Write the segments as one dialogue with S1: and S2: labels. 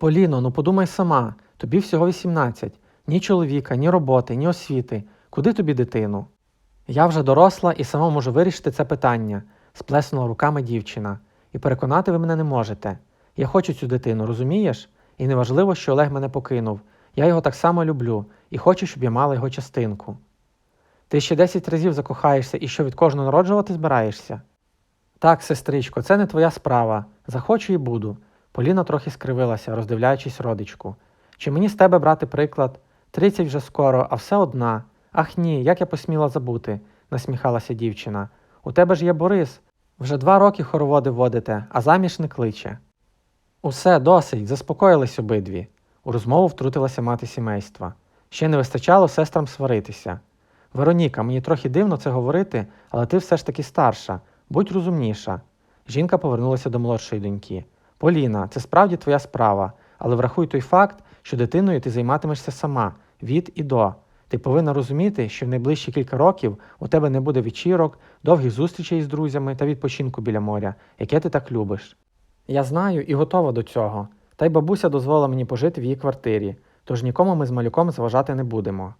S1: Поліно, ну подумай сама, тобі всього 18. Ні чоловіка, ні роботи, ні освіти. Куди тобі дитину? Я вже доросла і сама можу вирішити це питання, сплеснула руками дівчина. І переконати ви мене не можете. Я хочу цю дитину, розумієш? І неважливо, що Олег мене покинув. Я його так само люблю і хочу, щоб я мала його частинку. Ти ще 10 разів закохаєшся і що від кожного народжувати збираєшся? Так, сестричко, це не твоя справа. Захочу і буду. Поліна трохи скривилася, роздивляючись родичку. Чи мені з тебе брати приклад? Тридцять вже скоро, а все одна. Ах ні, як я посміла забути, насміхалася дівчина. У тебе ж є Борис. Вже два роки хороводи водите, а заміж не кличе. Усе, досить, заспокоїлись обидві. У розмову втрутилася мати сімейства. Ще не вистачало сестрам сваритися. Вероніка, мені трохи дивно це говорити, але ти все ж таки старша, будь розумніша. Жінка повернулася до молодшої доньки. Поліна, це справді твоя справа, але врахуй той факт, що дитиною ти займатимешся сама, від і до. Ти повинна розуміти, що в найближчі кілька років у тебе не буде вечірок, довгих зустрічей з друзями та відпочинку біля моря, яке ти так любиш. Я знаю і готова до цього. Та й бабуся дозволила мені пожити в її квартирі, тож нікому ми з малюком зважати не будемо.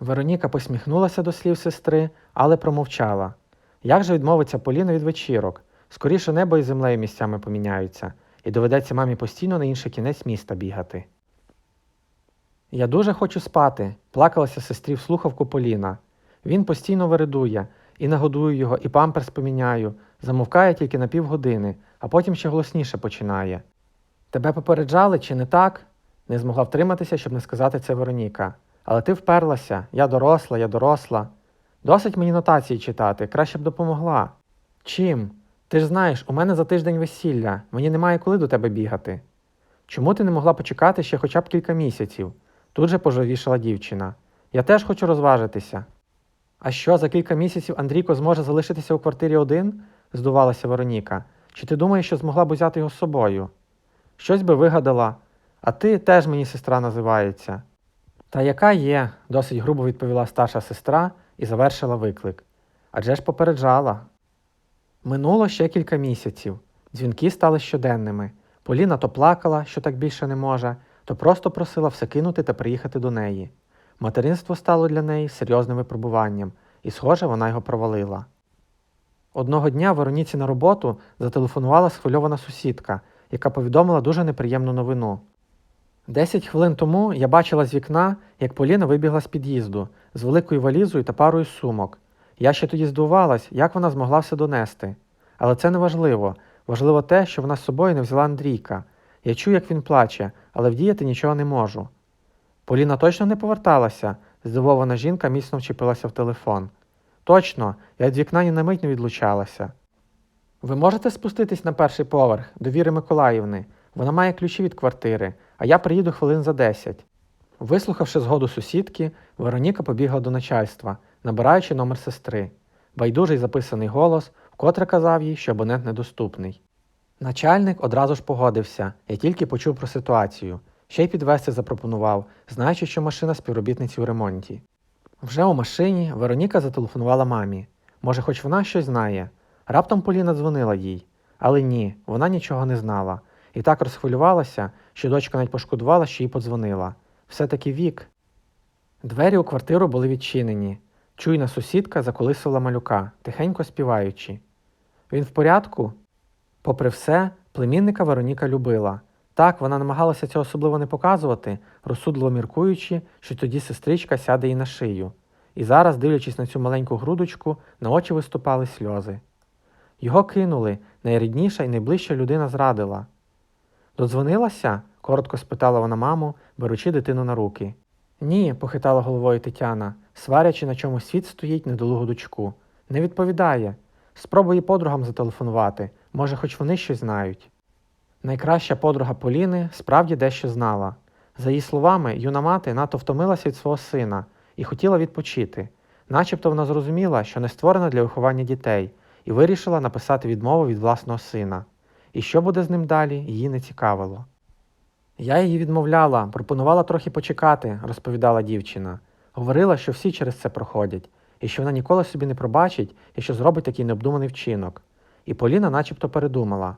S1: Вероніка посміхнулася до слів сестри, але промовчала. Як же відмовиться Поліна від вечірок? Скоріше небо і землею місцями поміняються, і доведеться мамі постійно на інший кінець міста бігати. Я дуже хочу спати, плакалася сестрі в слухавку Поліна. Він постійно вередує, і нагодую його, і памперс поміняю, замовкає тільки на півгодини, а потім ще голосніше починає. Тебе попереджали чи не так? Не змогла втриматися, щоб не сказати це Вероніка. Але ти вперлася, я доросла, я доросла. Досить мені нотації читати, краще б допомогла. Чим? Ти ж знаєш, у мене за тиждень весілля, мені немає коли до тебе бігати. Чому ти не могла почекати ще хоча б кілька місяців? Тут же пожовішала дівчина. Я теж хочу розважитися. А що, за кілька місяців Андрійко зможе залишитися у квартирі один? здувалася Вероніка. Чи ти думаєш, що змогла б взяти його з собою? Щось би вигадала, а ти теж мені сестра називається. Та яка є, досить грубо відповіла старша сестра і завершила виклик. Адже ж попереджала. Минуло ще кілька місяців. Дзвінки стали щоденними. Поліна то плакала, що так більше не може, то просто просила все кинути та приїхати до неї. Материнство стало для неї серйозним випробуванням, і, схоже, вона його провалила. Одного дня Вероніці на роботу зателефонувала схвильована сусідка, яка повідомила дуже неприємну новину. Десять хвилин тому я бачила з вікна, як Поліна вибігла з під'їзду з великою валізою та парою сумок. Я ще тоді здивувалась, як вона змогла все донести. Але це не важливо. Важливо те, що вона з собою не взяла Андрійка. Я чую, як він плаче, але вдіяти нічого не можу. Поліна точно не поверталася, здивована жінка міцно вчепилася в телефон. Точно, я від вікна ні на мить не відлучалася. Ви можете спуститись на перший поверх до Віри Миколаївни. Вона має ключі від квартири, а я приїду хвилин за десять. Вислухавши згоду сусідки, Вероніка побігла до начальства, набираючи номер сестри. Байдужий записаний голос, вкотре казав їй, що абонент недоступний. Начальник одразу ж погодився, я тільки почув про ситуацію. Ще й підвести запропонував, знаючи, що машина співробітниці у ремонті. Вже у машині Вероніка зателефонувала мамі. Може, хоч вона щось знає. Раптом Поліна дзвонила їй. Але ні, вона нічого не знала. І так розхвилювалася, що дочка навіть пошкодувала, що їй подзвонила. Все-таки вік. Двері у квартиру були відчинені. Чуйна сусідка заколисила малюка, тихенько співаючи. Він в порядку? Попри все, племінника Вероніка любила. Так, вона намагалася цього особливо не показувати, розсудливо міркуючи, що тоді сестричка сяде їй на шию. І зараз, дивлячись на цю маленьку грудочку, на очі виступали сльози. Його кинули, найрідніша і найближча людина зрадила. Додзвонилася? коротко спитала вона маму, беручи дитину на руки. Ні, похитала головою Тетяна, сварячи, на чому світ стоїть недолугу дочку. Не відповідає. Спробуй подругам зателефонувати, може, хоч вони щось знають. Найкраща подруга Поліни справді дещо знала. За її словами, юна мати надто втомилася від свого сина і хотіла відпочити, начебто вона зрозуміла, що не створена для виховання дітей, і вирішила написати відмову від власного сина. І що буде з ним далі, її не цікавило. Я її відмовляла, пропонувала трохи почекати, розповідала дівчина. Говорила, що всі через це проходять, і що вона ніколи собі не пробачить, якщо зробить такий необдуманий вчинок. І Поліна начебто передумала.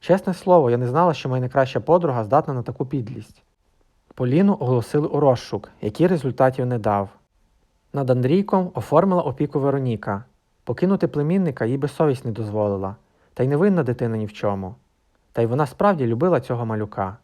S1: Чесне слово, я не знала, що моя найкраща подруга здатна на таку підлість. Поліну оголосили у розшук, який результатів не дав. Над Андрійком оформила опіку Вероніка. Покинути племінника їй би совість не дозволила, та й не винна дитина ні в чому. Та й вона справді любила цього малюка.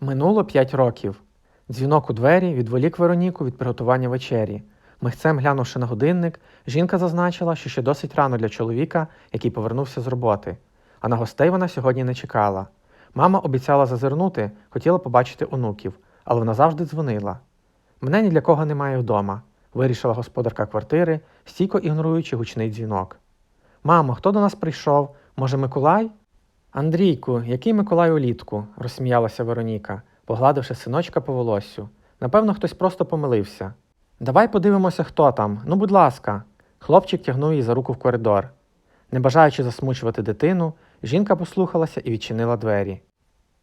S1: Минуло п'ять років. Дзвінок у двері відволік Вероніку від приготування вечері. Михцем глянувши на годинник, жінка зазначила, що ще досить рано для чоловіка, який повернувся з роботи. А на гостей вона сьогодні не чекала. Мама обіцяла зазирнути, хотіла побачити онуків, але вона завжди дзвонила. Мене ні для кого немає вдома, вирішила господарка квартири, стійко ігноруючи гучний дзвінок. Мамо, хто до нас прийшов? Може, Миколай? Андрійку, який Миколай улітку? розсміялася Вероніка, погладивши синочка по волоссю. Напевно, хтось просто помилився. Давай подивимося, хто там. Ну, будь ласка. Хлопчик тягнув її за руку в коридор. Не бажаючи засмучувати дитину, жінка послухалася і відчинила двері.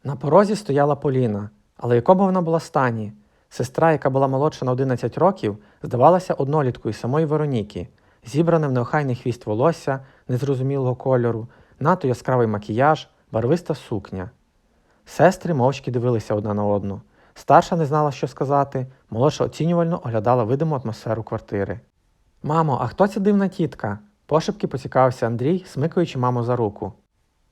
S1: На порозі стояла Поліна, але якому вона була стані? Сестра, яка була молодша на 11 років, здавалася одноліткою самої Вероніки, зібране в неохайний хвіст волосся незрозумілого кольору, надто яскравий макіяж, барвиста сукня. Сестри мовчки дивилися одна на одну. Старша не знала, що сказати, молодша оцінювально оглядала видиму атмосферу квартири. Мамо, а хто ця дивна тітка? пошепки поцікавився Андрій, смикаючи маму за руку.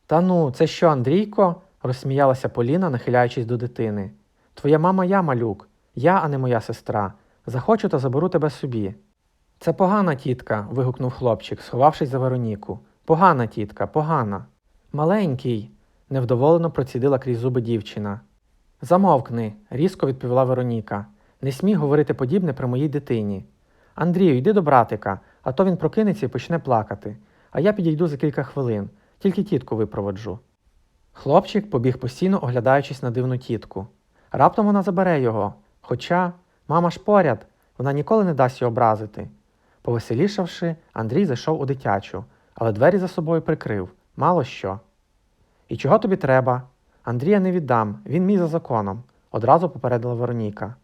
S1: Та ну, це що, Андрійко? розсміялася Поліна, нахиляючись до дитини. Твоя мама я, малюк, я, а не моя сестра. Захочу та заберу тебе собі. Це погана тітка. вигукнув хлопчик, сховавшись за Вероніку. Погана тітка, погана. Маленький, невдоволено процідила крізь зуби дівчина. Замовкни, різко відповіла Вероніка. Не смій говорити подібне при моїй дитині. Андрію, йди до братика, а то він прокинеться і почне плакати, а я підійду за кілька хвилин, тільки тітку випроводжу. Хлопчик побіг постійно оглядаючись на дивну тітку. Раптом вона забере його, хоча мама ж поряд, вона ніколи не дасть його образити. Повеселішавши, Андрій зайшов у дитячу, але двері за собою прикрив, мало що. І чого тобі треба? Андрія не віддам, він мій за законом, одразу попередила Вероніка.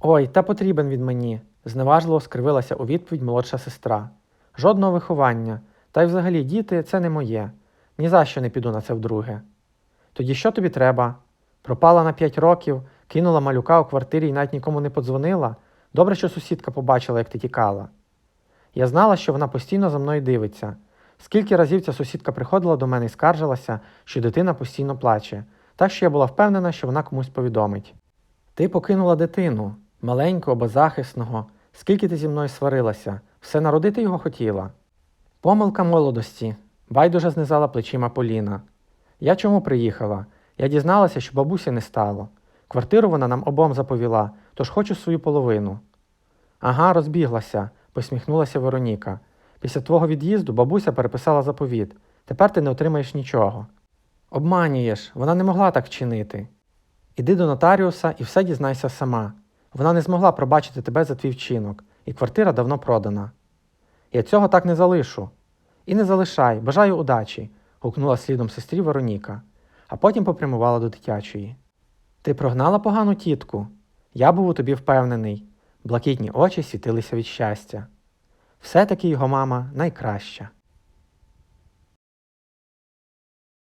S1: Ой, та потрібен він мені, зневажливо скривилася у відповідь молодша сестра. Жодного виховання, та й взагалі діти це не моє. Ні за що не піду на це вдруге. Тоді що тобі треба? Пропала на п'ять років, кинула малюка у квартирі і навіть нікому не подзвонила. Добре, що сусідка побачила, як ти тікала. Я знала, що вона постійно за мною дивиться. Скільки разів ця сусідка приходила до мене і скаржилася, що дитина постійно плаче, так що я була впевнена, що вона комусь повідомить. Ти покинула дитину, маленького, беззахисного, скільки ти зі мною сварилася, все народити його хотіла. Помилка молодості, байдуже знизала плечима Поліна. Я чому приїхала? Я дізналася, що бабусі не стало. Квартиру вона нам обом заповіла, тож хочу свою половину. Ага, розбіглася, посміхнулася Вероніка. Після твого від'їзду бабуся переписала заповіт. Тепер ти не отримаєш нічого. Обманюєш, вона не могла так вчинити. Іди до нотаріуса і все дізнайся сама. Вона не змогла пробачити тебе за твій вчинок, і квартира давно продана. Я цього так не залишу. І не залишай, бажаю удачі, гукнула слідом сестрі Вероніка, а потім попрямувала до дитячої. Ти прогнала погану тітку? Я був у тобі впевнений. Блакитні очі світилися від щастя. Все-таки його мама найкраща.